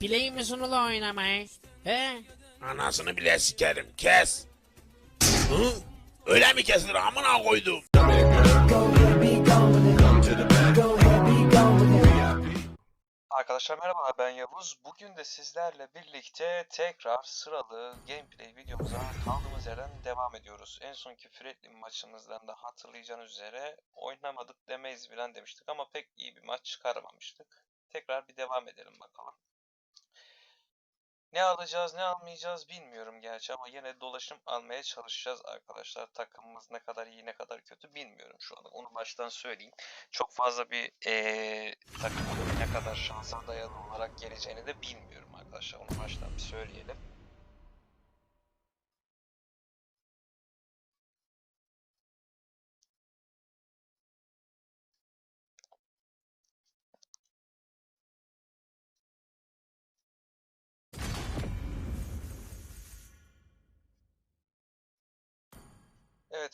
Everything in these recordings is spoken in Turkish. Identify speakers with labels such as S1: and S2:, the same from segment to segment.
S1: Biliyor musun ula oynamayı? He?
S2: Anasını bile sikerim kes. Hı? Öyle mi kesilir amına koydum.
S3: Arkadaşlar merhaba ben Yavuz. Bugün de sizlerle birlikte tekrar sıralı gameplay videomuza kaldığımız yerden devam ediyoruz. En sonki Fred'li maçımızdan da hatırlayacağınız üzere oynamadık demeyiz bilen demiştik ama pek iyi bir maç çıkaramamıştık. Tekrar bir devam edelim bakalım. Ne alacağız ne almayacağız bilmiyorum gerçi ama yine dolaşım almaya çalışacağız arkadaşlar. Takımımız ne kadar iyi ne kadar kötü bilmiyorum şu anda. Onu baştan söyleyeyim. Çok fazla bir eee takımın ne kadar şansa dayalı olarak geleceğini de bilmiyorum arkadaşlar. Onu baştan bir söyleyelim.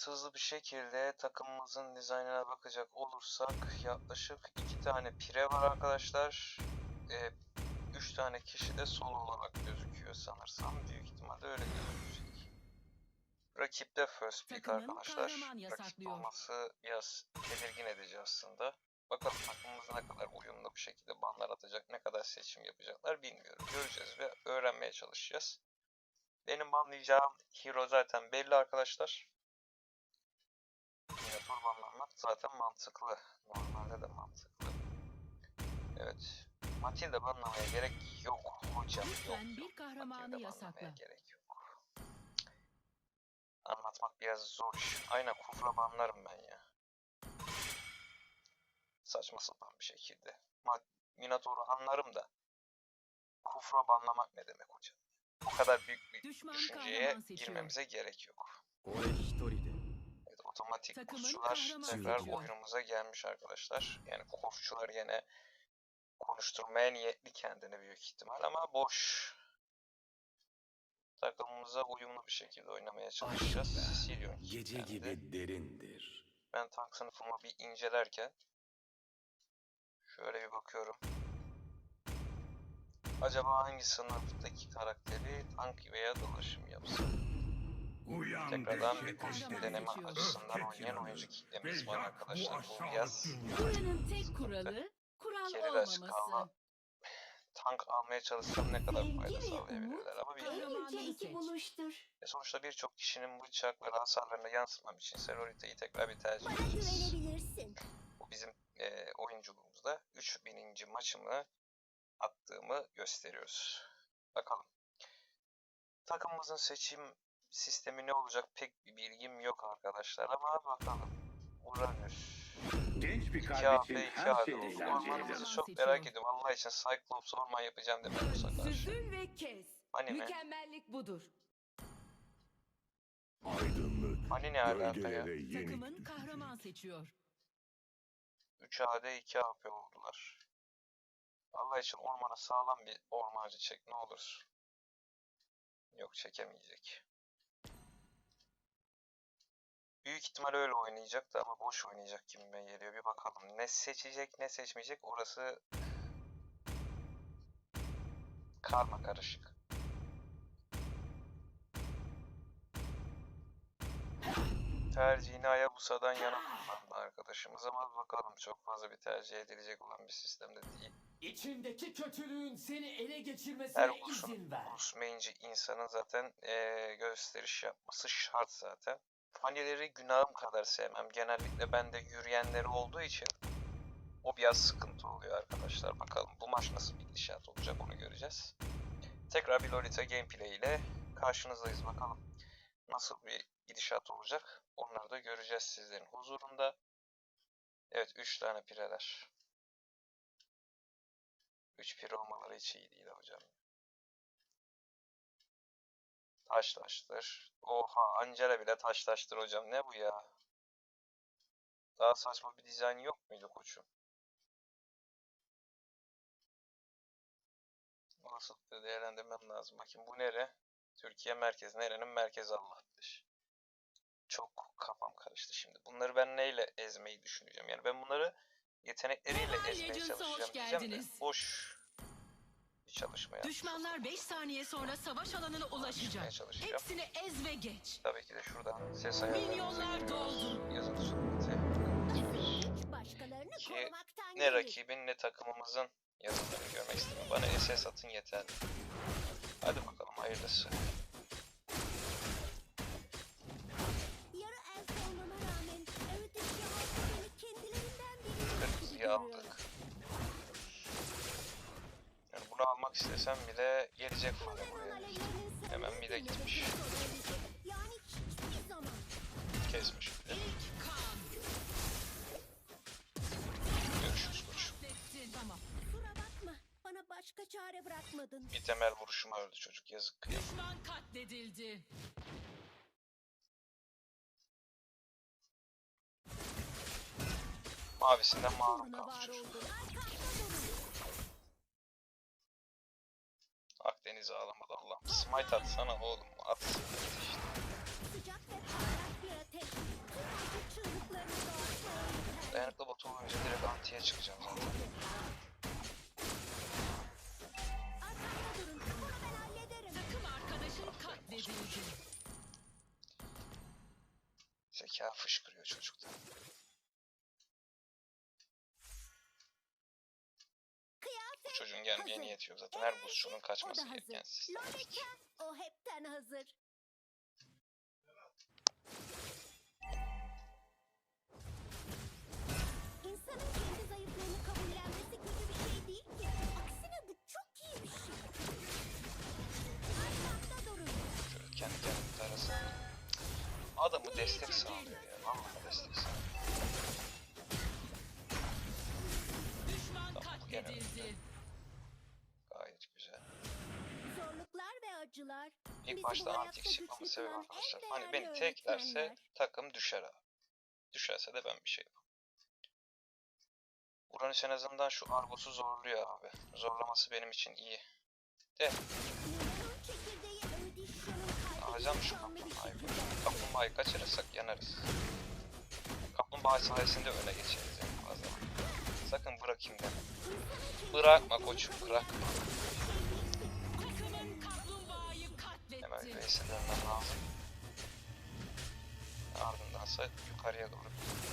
S3: Evet hızlı bir şekilde takımımızın dizaynına bakacak olursak yaklaşık iki tane pire var arkadaşlar. Ee, üç tane kişi de solo olarak gözüküyor sanırsam. Büyük ihtimalle öyle gözükecek. Rakipte first pick arkadaşlar. Rakip olması biraz tedirgin edici aslında. Bakalım takımımız ne kadar uyumlu bir şekilde banlar atacak, ne kadar seçim yapacaklar bilmiyorum. Göreceğiz ve öğrenmeye çalışacağız. Benim banlayacağım hero zaten belli arkadaşlar. Miniatür banlanmak zaten mantıklı. Normalde de mantıklı. Evet. Matilda banlamaya gerek yok hocam. Yok
S4: Lütfen
S3: yok.
S4: bir kahramanı
S3: Matilda banlamaya
S4: yasakla.
S3: gerek yok. Anlatmak biraz zor iş. Aynen kufra banlarım ben ya. Saçma sapan bir şekilde. Ma Minotaur'u anlarım da. Kufra banlamak ne demek hocam? Bu kadar büyük bir
S4: Düşman
S3: düşünceye girmemize gerek yok otomatik
S4: Takımın kuşçular
S3: tekrar oyunumuza gelmiş arkadaşlar. Yani kuşçular yine konuşturmaya niyetli kendini büyük ihtimal ama boş. Takımımıza uyumlu bir şekilde oynamaya çalışacağız. Silion.
S5: Gece
S3: kendi.
S5: gibi derindir.
S3: Ben tank sınıfımı bir incelerken şöyle bir bakıyorum. Acaba hangi sınıftaki karakteri tank veya dolaşım yapsın? Yapsam? Tekrardan bir kostüm deneme açısından oynayan oyuncu kitlemiz var arkadaşlar. Bu yaz
S4: Buranın tek kuralı kural olmaması.
S3: tank almaya çalışsam ne kadar fayda sağlayabilirler ama bilmiyorum. E sonuçta birçok kişinin bıçakları hasarlarına yansıtmam için Serorita'yı tekrar bir tercih edeceğiz. Bu bizim e, oyunculuğumuzda 3000. maçımı attığımı gösteriyoruz. Bakalım. Takımımızın seçim sistemi ne olacak pek bir bilgim yok arkadaşlar ama bakalım. Uranüs.
S6: Genç bir
S3: 2 AP
S6: kardeşin
S3: 2
S6: her şey eğlencelidir.
S3: Ormanımızı çok merak ediyorum. Allah için Cyclops orman yapacağım demek bu sefer.
S4: Süzül ve kes.
S3: Mi?
S4: Mükemmellik budur.
S6: Aydınlık,
S3: Hani ne alaka ya?
S4: Takımın kahraman seçiyor.
S3: 3 AD 2 AP oldular. Allah için ormana sağlam bir ormancı çek ne olur. Yok çekemeyecek. Büyük ihtimal öyle oynayacaktı ama boş oynayacak gibime geliyor. Bir bakalım ne seçecek ne seçmeyecek orası karma karışık. Tercihini Hayabusa'dan yana kullandı arkadaşımız ama bakalım çok fazla bir tercih edilecek olan bir sistemde değil.
S7: İçindeki kötülüğün seni ele geçirmesine
S3: Her ulusun
S7: izin ver.
S3: mainci insanın zaten eee, gösteriş yapması şart zaten. Fanileri günahım kadar sevmem. Genellikle bende yürüyenleri olduğu için o biraz sıkıntı oluyor arkadaşlar. Bakalım bu maç nasıl bir gidişat olacak onu göreceğiz. Tekrar bir Lolita gameplay ile karşınızdayız bakalım. Nasıl bir gidişat olacak onları da göreceğiz sizlerin huzurunda. Evet 3 tane pireler. 3 pire olmaları hiç iyi değil hocam. Taş taştır. Oha Angela bile taş taştır hocam. Ne bu ya? Daha saçma bir dizayn yok muydu koçum? Olasılıkla değerlendirmem lazım. Bakayım bu nere? Türkiye merkez. Nerenin merkezi Allah'tır. Çok kafam karıştı şimdi. Bunları ben neyle ezmeyi düşüneceğim? Yani ben bunları yetenekleriyle ezmeye çalışacağım diyeceğim de boş. Çalışmaya.
S8: Düşmanlar 5 saniye sonra savaş alanına ulaşacak.
S3: Çalışacağım.
S8: Hepsini ez ve geç.
S3: Tabii ki de şuradan ses ayarlarımıza
S8: Milyonlar doldu.
S3: Yazılı sureti.
S9: Başkalarını
S3: Ki
S9: korumaktan
S3: Ne rakibin ne takımımızın yazılarını görmek istemiyorum. Bana SS atın yeterli. Hadi bakalım hayırlısı. İstesem bile gelecek fare buraya. Hemen bir de
S9: gün
S3: gitmiş. Kesmiş.
S8: İlk kan.
S3: Görüşürüz.
S8: Tamam.
S9: Kusura bakma. Bana başka çare bırakmadın.
S3: Bir temel vuruşuma öldü çocuk yazık kıyam.
S8: Düşman katledildi.
S3: Mavisinden mahrum kaldı çocuk. Akdeniz'e alamadı Allah'ım. Smite atsana oğlum. At işte. Dayanıklı botu olunca direkt antiye çıkacağım zaten.
S9: Arkamda durun. Bunu ben hallederim.
S8: Takım arkadaşın katledildi.
S3: Zeka fışkırıyor çocukta. Bu Gelmeye
S9: hazır.
S3: niyeti yok zaten. Her buzçunun kaçması gereken sistem.
S9: O hepten hazır. İnsanın kendi zayıflığını kabullenmesi kötü bir şey değil ki. Aksine bu çok iyi bir şey. Arkamda durun.
S3: Şöyle kendi kendimize arasında. Adamı destek sağlıyor ya. Vallahi destek sağlıyor.
S8: Düşman katledildi.
S9: Acılar.
S3: İlk başta antik
S9: güçlü
S3: sebebi arkadaşlar. Hani beni teklerse takım düşer abi. Düşerse de ben bir şey yapamam. Uranüs en azından şu Argos'u zorluyor abi. Zorlaması benim için iyi. De alacağım şu kaplumbağayı. Kaplumbağayı kaçırırsak yanarız. Kaplumbağa sayesinde öne geçeriz en fazla. Sakın bırakayım deme. Bırakma koçum bırakma. Reis'e dönmem lazım. Ardındansa yukarıya doğru.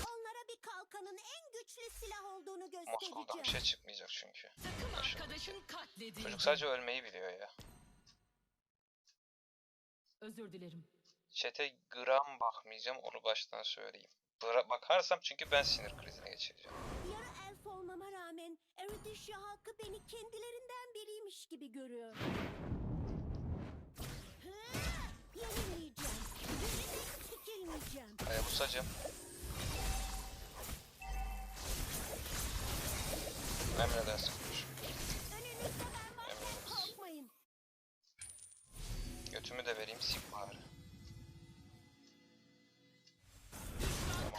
S9: Onlara bir kalkanın en güçlü silah olduğunu
S3: Moskov'dan bir
S9: göstereceğim.
S3: şey çıkmayacak çünkü.
S8: Takım arkadaşın katledildi.
S3: Çocuk sadece ölmeyi biliyor ya.
S8: Özür dilerim.
S3: Çete gram bakmayacağım onu baştan söyleyeyim. Bıra- bakarsam çünkü ben sinir krizine geçireceğim.
S9: Yarı elf olmama rağmen Eritrea halkı beni kendilerinden biriymiş gibi görüyor. Çekilmeyeceğim.
S3: Ayabusacım. Emredersin Emredersin. Götümü de vereyim sik bari.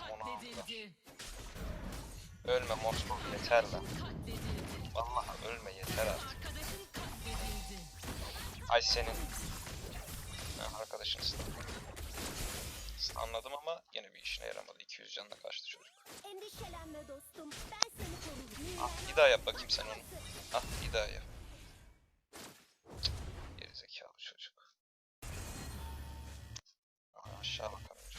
S3: Tamam. Ölme Moskov yeter lan. Vallahi ölme yeter artık. Ay senin. Stun. Anladım ama yine bir işine yaramadı. 200 canla kaçtı çocuk.
S9: Endişelenme dostum. Ben seni korurum.
S3: Ah bir daha yap bakayım sen onu. Ah bir daha yap. Gerizekalı çocuk. Aha, aşağı bakamıyoruz.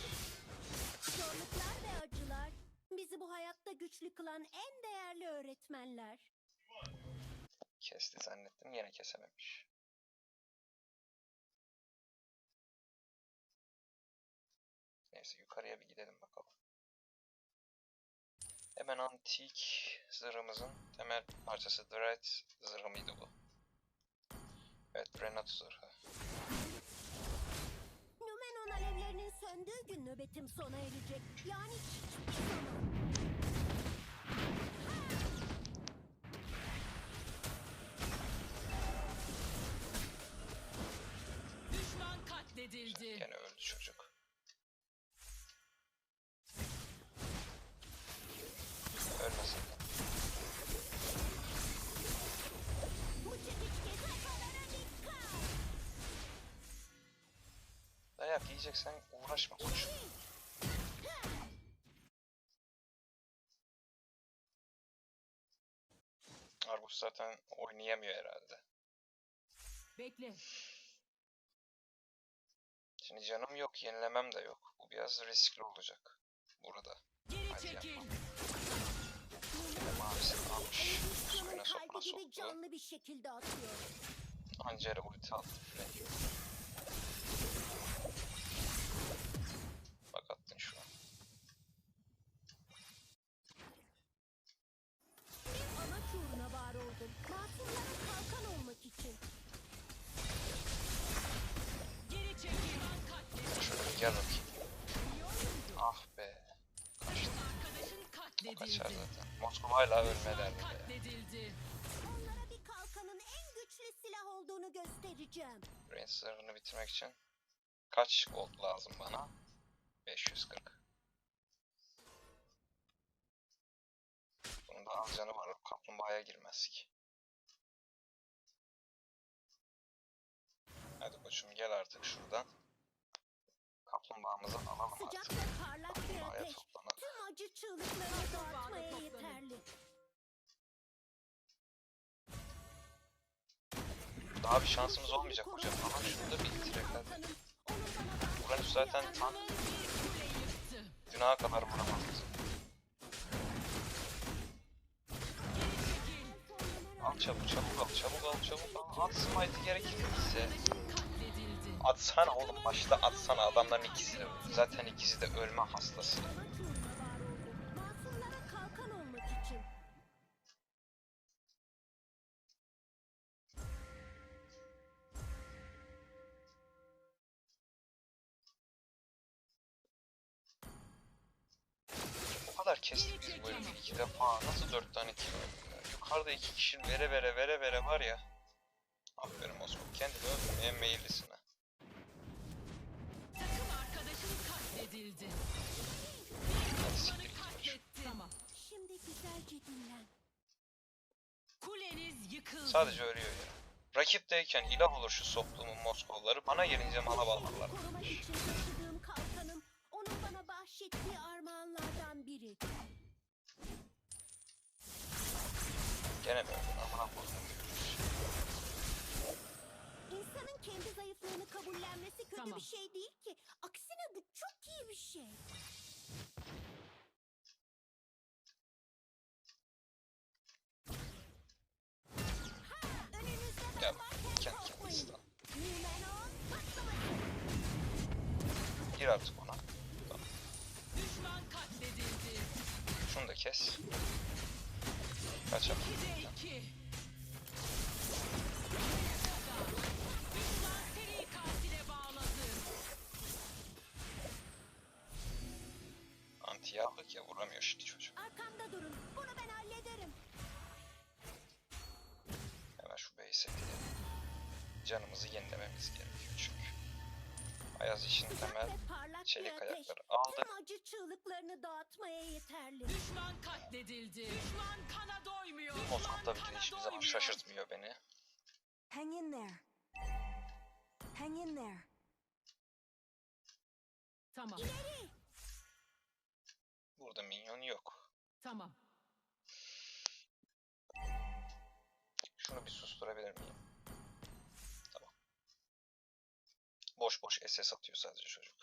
S9: Zorluklar ve acılar bizi bu hayatta güçlü kılan en değerli öğretmenler.
S3: Kesti zannettim yine kesememiş. Neyse yukarıya bir gidelim bakalım. Hemen antik zırhımızın temel parçası Dread zırhı mıydı bu? Evet Renato zırhı.
S9: Numenon alevlerinin söndüğü gün nöbetim sona erecek. Yani hiçbir zaman.
S8: Düşman katledildi.
S3: Gene öldü çocuk. Yiyeceksen uğraşma koç. Argus zaten oynayamıyor herhalde.
S4: Bekle.
S3: Şimdi canım yok, yenilemem de yok. Bu biraz riskli olacak. Burada.
S8: Geri
S3: Hadi
S8: çekil.
S3: yapma. Mavisini almış. Suyuna sokma soktu.
S9: canlı bir şekilde atıyor.
S3: Ancera ulti attı Frank. Ah be. Kaçtı.
S8: Arkadaşın
S3: O kaçar
S8: katledildi.
S3: zaten. Moskova hala ölme derdi be.
S8: Katledildi.
S9: Onlara bir kalkanın en güçlü silah olduğunu göstereceğim.
S3: Ranger'ını bitirmek için kaç gold lazım bana? 540. Bunun da az canı var. Kaplumbağaya girmez ki. Hadi koçum gel artık şuradan. Kaplumbağamızı alalım
S9: Sıcak
S3: artık.
S9: ve parlak bir
S3: Kaplumbağaya
S9: ateş. Tüm acı çığlıklarını dağıtmaya
S4: toplanın.
S9: yeterli.
S3: Daha bir şansımız olmayacak hocam. Ama şunu da bir bitirelim hadi. Uranüs zaten tank günaha kadar vuramaz. Al çabuk çabuk al çabuk al çabuk al. At smite'ı gerekirse. Atsana oğlum başta atsana adamların ikisi de zaten ikisi de ölme hastası. O kadar kestik biz bu herifi iki defa. Nasıl dört tane kill? Yukarıda iki kişi vere vere vere vere var ya. Aferin Moskova. Kendini öldürmeye meyillisin ha.
S9: Şimdi güzelce dinlen.
S8: Kuleniz yıkıldı.
S3: Sadece ölüyor ya. Rakipteyken ilah olur şu soktuğumun Moskovları. Bana gelince mala bağlarlar.
S9: Korumak için taşıdığım kalkanım onun bana bahşettiği armağanlardan biri.
S3: Gene mi öldün? Amına koydum.
S9: İnsanın kendi zayıflığını kabullenmesi kötü
S4: Tamam.
S9: bir şey değil ki. Aksine bu çok iyi bir şey. Varken
S3: Kendi
S9: patlaması.
S3: Gir artık ona.
S8: Düşman katledildi.
S3: Şunu da kes. Kaçalım. Ayaz
S9: Sıcak
S3: temel çelik ayakları aldık.
S9: Tüm acı çığlıklarını dağıtmaya yeterli.
S8: Düşman katledildi. Düşman kana doymuyor. Düşman
S3: tabii ki hiçbir zaman şaşırtmıyor beni.
S9: Hang in there. Hang in there.
S4: Tamam.
S3: Burada minyon yok.
S4: Tamam.
S3: Şunu bir susturabilir miyim? Boş boş SS atıyor sadece çocuk.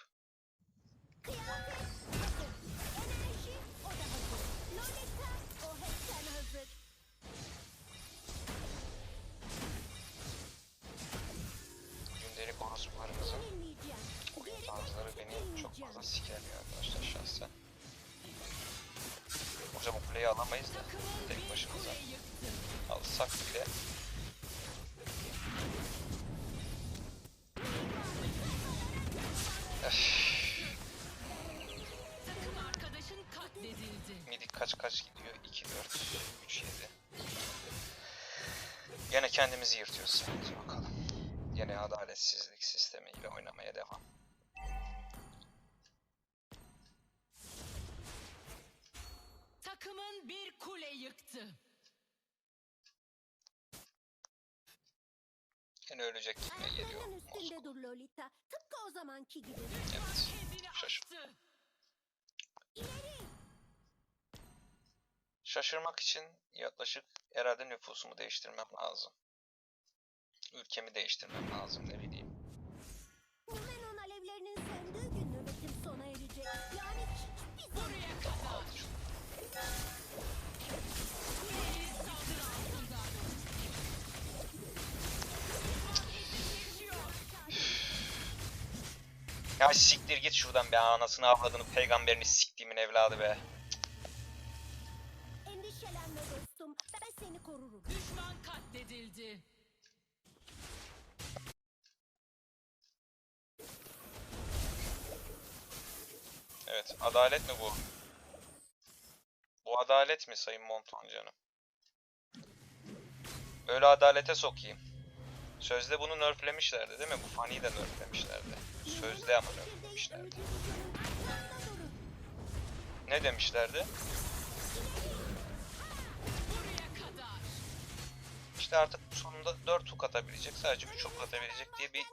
S3: Gündelik orospularımızın oyun tarzları beni çok fazla sikermiyor arkadaşlar şahsen. Hocam o kuleyi alamayız da tek başımıza. Alsak bile
S8: katledildi.
S3: midi kaç kaç gidiyor? 2 4 3 7. Gene kendimizi yırtıyoruz. Hadi bakalım. Gene adaletsizlik sistemiyle oynamaya devam.
S8: Takımın bir kule yıktı.
S3: Gene ölecek gibi geliyor.
S9: Üstünde dur Lolita. Tıpkı o zamanki gibi.
S3: Evet.
S8: Kendini
S3: Şaşır. Şaşırmak için yaklaşık herhalde nüfusumu değiştirmem lazım. ülkemi değiştirmem lazım ne bileyim.
S9: Numenon alevlerinin söndüğü gün nöbetim sona erecek. Yani hiçbir zaman.
S8: Buraya kadar.
S3: Ya siktir git şuradan be anasını avradını peygamberini siktiğimin evladı be. Adalet mi Sayın Monton canım? Böyle adalete sokayım. Sözde bunu nerflemişlerdi değil mi? Bu Fanny'i de nerflemişlerdi. Sözde ama nerflemişlerdi. Ne demişlerdi? İşte artık sonunda 4 hook atabilecek, sadece 3 hook atabilecek diye bir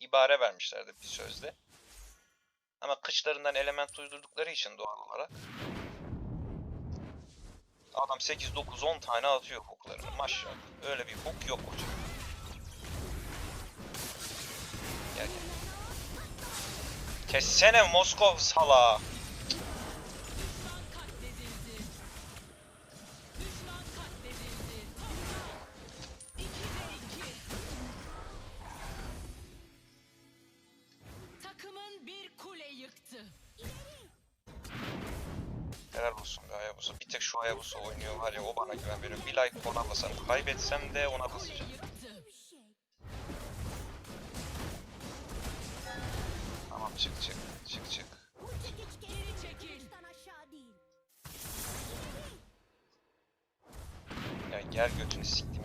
S3: ibare vermişlerdi bir sözde. Ama kıçlarından element uydurdukları için doğal olarak. Adam 8, 9, 10 tane atıyor hooklarını maşallah. Öyle bir hook yok hocam. Gel gel. Kessene Moskov sala. Helal olsun Hayabusa. Bir tek şu Hayabusa oynuyor var ya o bana güven veriyor. Bir like ona basarım. Kaybetsem de ona basacağım. Tamam çık çık. Çık çık. Ya gel götünü siktimin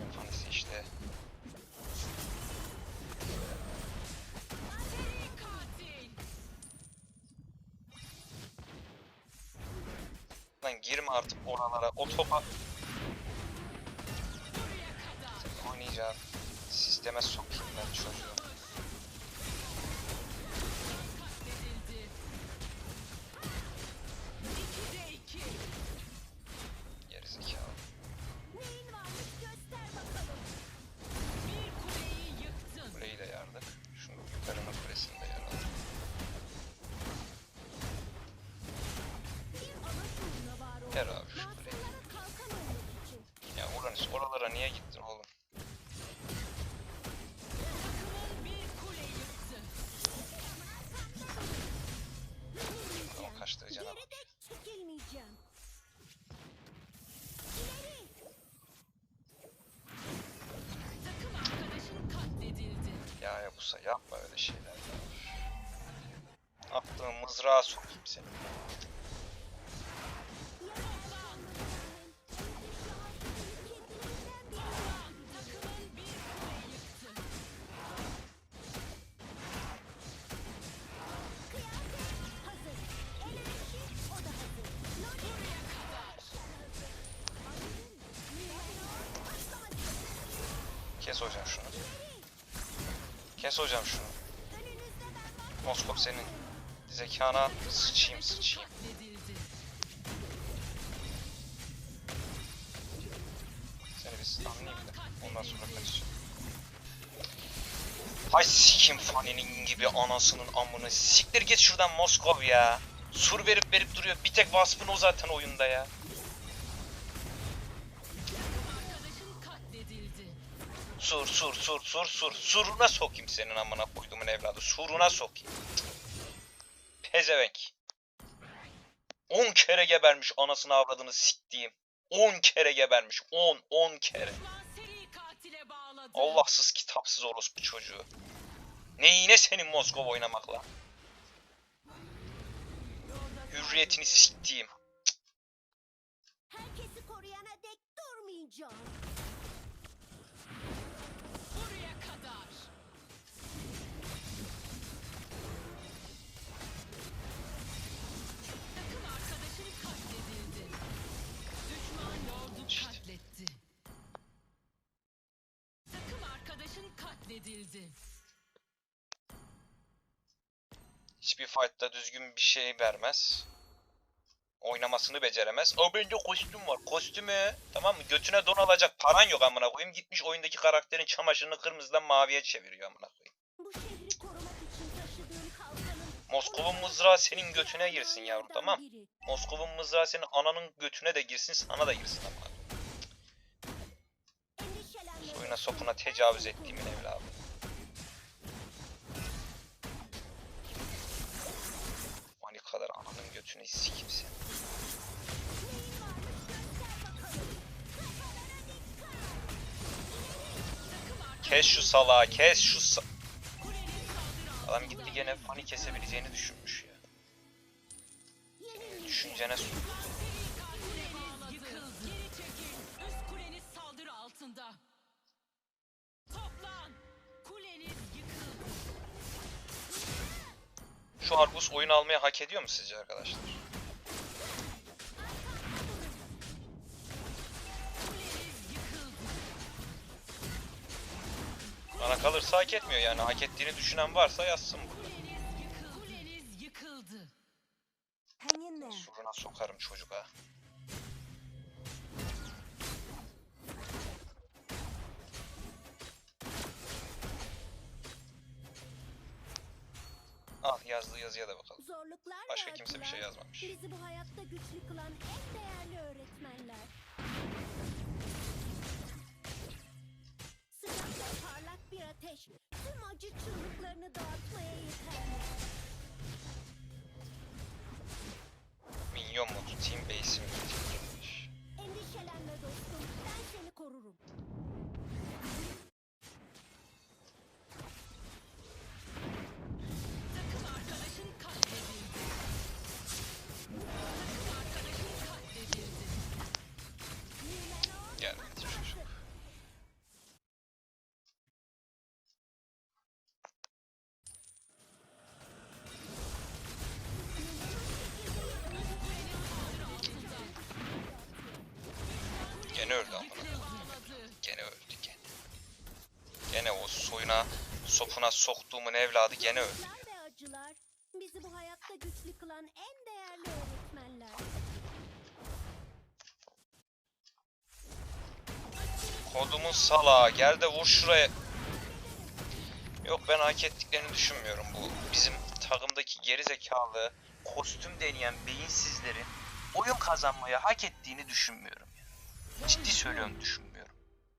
S3: girme artık oralara. O topa oynayacağım. Sisteme sokayım ben çocuğu. Yabusa yapma öyle şeyler. Attığın mızrağa sokayım seni. Kes hocam şunu. Kes hocam şunu. Moskov senin zekana sıçayım sıçayım. Seni bir stunlayayım da ondan sonra kaçacağım. Hay sikim faninin gibi anasının amını. Siktir git şuradan Moskov ya. Sur verip verip duruyor. Bir tek Wasp'ın o zaten oyunda ya. Sur sur sur sur sur. Suruna sokayım senin amına koyduğumun evladı. Suruna sokayım. Pezevenk. 10 kere gebermiş anasını avradını siktiğim. 10 kere gebermiş. 10 10 kere. Allahsız kitapsız orospu çocuğu. Neyine senin Moskova oynamakla? Hürriyetini siktiğim.
S9: Herkesi koruyana dek durmayacağım.
S8: Katledildi.
S3: Hiçbir fight'ta düzgün bir şey vermez.
S10: oynamasını beceremez. O bende kostüm var. Kostümü tamam mı? Götüne don alacak paran yok amına koyayım. Gitmiş oyundaki karakterin çamaşırını kırmızıdan maviye çeviriyor amına koyayım.
S9: Bu şehri korumak için taşıdığım kalkanın...
S10: Moskov'un mızrağı senin götüne girsin yavrum tamam. Moskov'un mızrağı senin ananın götüne de girsin sana da girsin amına koyayım.
S9: Dostum.
S10: sopuna tecavüz ettiğimin evladı.
S9: Varmış göster bakalım.
S10: Kes şu salağı, kes şu sa... Adam gitti gene fani kesebileceğini düşünmüş ya. Düşüncene su. Şu Argus oyun almayı hak ediyor mu sizce arkadaşlar? Bana kalırsa hak etmiyor yani. Hak ettiğini düşünen varsa yazsın
S9: there.
S10: Suruna sokarım çocuğa. Al yazdığı yazıya da bakalım.
S9: Zorluklar
S10: Başka kimse bir şey yazmamış.
S9: Bizi bu hayatta güçlü kılan en değerli öğretmenler. Sıcak ve parlak bir ateş tüm acı çığlıklarını dağıtmaya yeterli.
S10: Minyon mu tutayım, base'i mi tutayım?
S9: Endişelenme dostum, ben seni korurum.
S10: Sopuna soktuğumun evladı gene öldü.
S9: Bizi bu hayatta güçlü kılan en değerli öğretmenler.
S10: Kodumun salağı gel de vur şuraya. Yok ben hak ettiklerini düşünmüyorum bu. Bizim takımdaki geri zekalı kostüm deneyen beyinsizlerin oyun kazanmayı hak ettiğini düşünmüyorum. ya. Ciddi söylüyorum düşünmüyorum.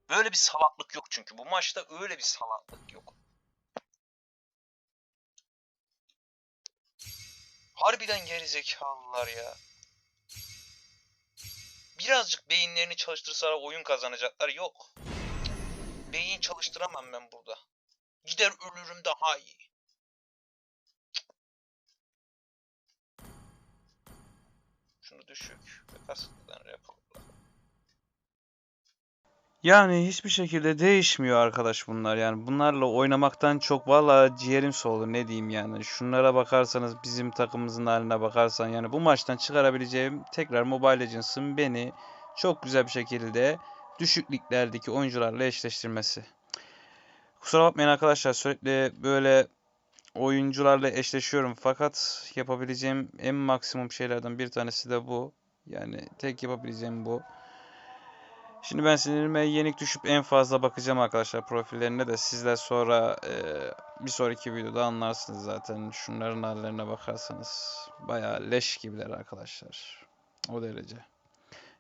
S10: Böyle bir salaklık yok çünkü bu maçta öyle bir salaklık yok. Harbiden geri zekalılar ya. Birazcık beyinlerini çalıştırsalar oyun kazanacaklar. Yok. Beyin çalıştıramam ben burada. Gider ölürüm daha iyi. Şunu düşük ve kasıtlıdan raporla.
S3: Yani hiçbir şekilde değişmiyor arkadaş bunlar. Yani bunlarla oynamaktan çok valla ciğerim soğudu ne diyeyim yani. Şunlara bakarsanız bizim takımımızın haline bakarsan yani bu maçtan çıkarabileceğim tekrar Mobile Legends'ın beni çok güzel bir şekilde düşük liglerdeki oyuncularla eşleştirmesi. Kusura bakmayın arkadaşlar sürekli böyle oyuncularla eşleşiyorum fakat yapabileceğim en maksimum şeylerden bir tanesi de bu. Yani tek yapabileceğim bu. Şimdi ben sinirime yenik düşüp en fazla bakacağım arkadaşlar profillerine de sizler sonra e, bir sonraki videoda anlarsınız zaten. Şunların hallerine bakarsanız bayağı leş gibiler arkadaşlar. O derece.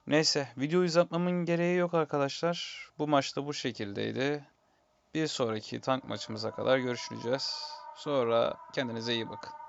S3: Neyse videoyu uzatmamın gereği yok arkadaşlar. Bu maçta bu şekildeydi. Bir sonraki tank maçımıza kadar görüşeceğiz. Sonra kendinize iyi bakın.